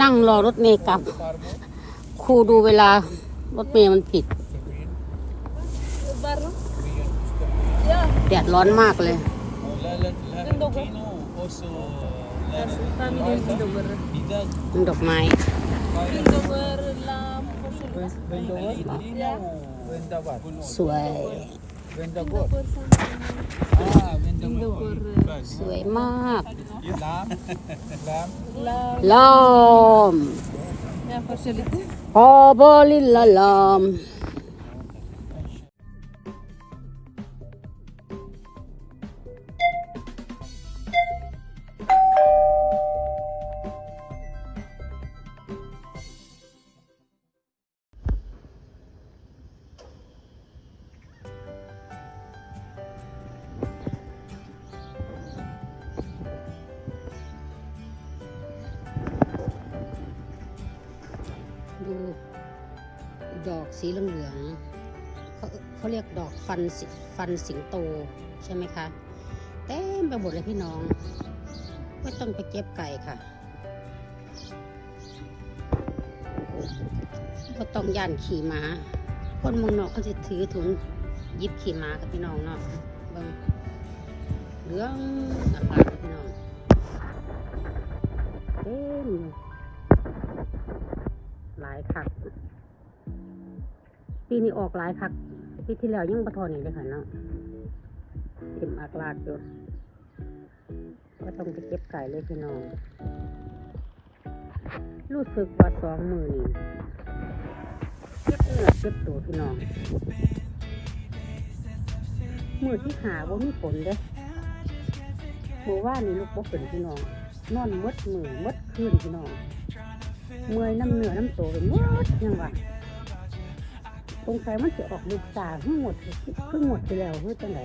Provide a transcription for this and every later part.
นั่งรอรถเมย์กลับ ครูดูเวลารถเมย์มันผิดแดดร้อนมากเลย ดอกไม้สวย Venda what? Pindover sama Ah, venda Pindover. สวยมาก lamb. lamb. Lam. ลอม Ya, facility. พอบอลินล ดูดอกสีเหลืองๆเขาเขาเรียกดอกฟันสิฟันสิงโตใช่ไหมคะเต็มไปหมดเลยพี่น้องไม่ต้องไปเก็บไก่ค่ะก็ต้องย่านขี่ม้า คนมืองนอกเขาจะถือถุงยิบขี่ม้ากับพี่น้องเนาะเบิ่งเหลืองอากาศพี่น้องเต็ม ลายคัก ปีนี้ออกหลายคัก ปีที่แล้วยังประทอนี่เลยค่ะเนาะเต็มอากลาดอยู่ก็ต้องไปเก็บไก่เลยพี่น้อง รู้สึกว่าสองมือนี่เก็บเนื้อเก็บตัวพี่น้อง มือที่หาว่ามีฝนเด้มือว่านี่ลูกบ่เป็นพี่น้อง นอนมดมือมดคืนพี่น้อง เมื่อยน้ำเหนือน้ำโตเป็นหมดยังวะสงสัยมันจะออกลูกตาเพิ่งหมดเพิ่งหมดไปแล้วเฮ้ยจังได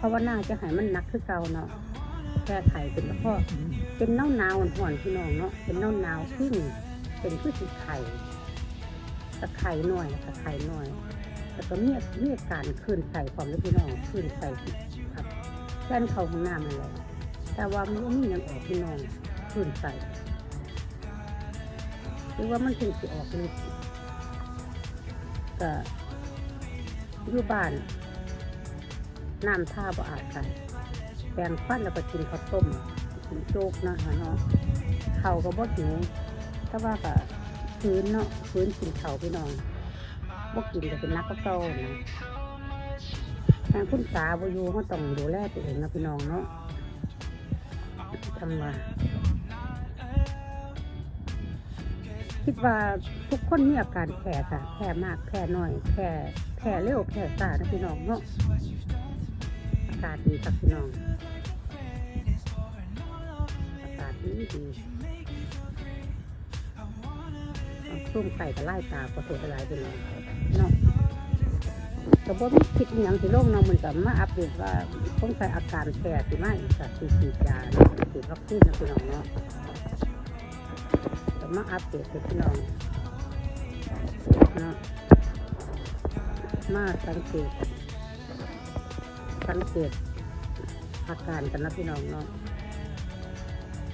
ภาวนาจะหายมันหนักคือเก่าเนาะแค่ไข่เป็นแล้วก็เป็นเน่าหนาวห่อนพี่น้องเนาะเป็นเน่าหนาวขึ้นเป็นพืชสีไข่ตะไคร่หน่อยตะไคร่หน่อยแล้วก็เมียเมีอาการคลื่นใส่ความเลยพี่น้องคลื่นใส่ครับ แค่นเขาของน้ำอะไรแต่ว่ามันก็มีอย่างออกพี่น้องคลื่นใส่หรือว่ามันถึงสิออกฤทธิ์ก็อยู่บ้านน้ำท่าบ่อาบกันแปรงฟันแล้วก็กินข้าวต้มกินโจ๊กนะคะเนาะเขาก็บ่หิวแต่ว่าก็ฟื้นเนาะฟื้นกินเขาพี่น้องบ่กินก็เป็นนักก็เก่านะ ทางคุณตาบ่อยู่เขาต้องดูแลตัวเองนะพี่น้องเนาะทำว่าคิดว่าทุกคนมีอาการแพ้ค่ะแพ้มากแพ้น้อยแพ้แพ้เร็วแพ้ช้านะพี่น้องเนาะอากาศดีครับพี่น้องอากาศดีดีเอาส้มไก่กับไล่ตาประตูอะไรไปเลยเนาะ แต่ว่าไม่คิดอหย่างที่โลกเนาะมันก็มาอัปเดตว่าต้องใส่อาการแพ้สิมาอีกสีสีดยาสีวัคซีนนะพี่น้องเนาะแต่มาอัปเดตให้พี่น้องเนาะมาสังเกตสังเกตอาการกันนะพี่น้องเนาะ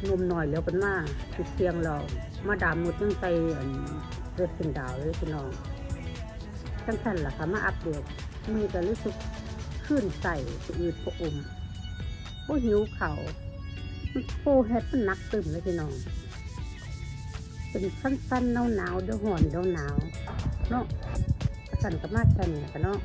นมหน่อยแล้วเป็นมาติดเตียงเรามาดามมุดยังไปเลือดเป็นดาวเลยพี่น้องทั้งท่านล่ะค่ะมาอัปเดต มีแต่รู้สึกขึ้นใส่สะอืดปะอมโอ้หิวเขา่าโฟเฮ็ดมันนักตึมเลยพี่น้อง เป็นสั้นๆหนาวๆเดี๋ยวห่อนเดี๋ยวหนาวเนาะสั่นกับมาแค่นี้ค่เนาะ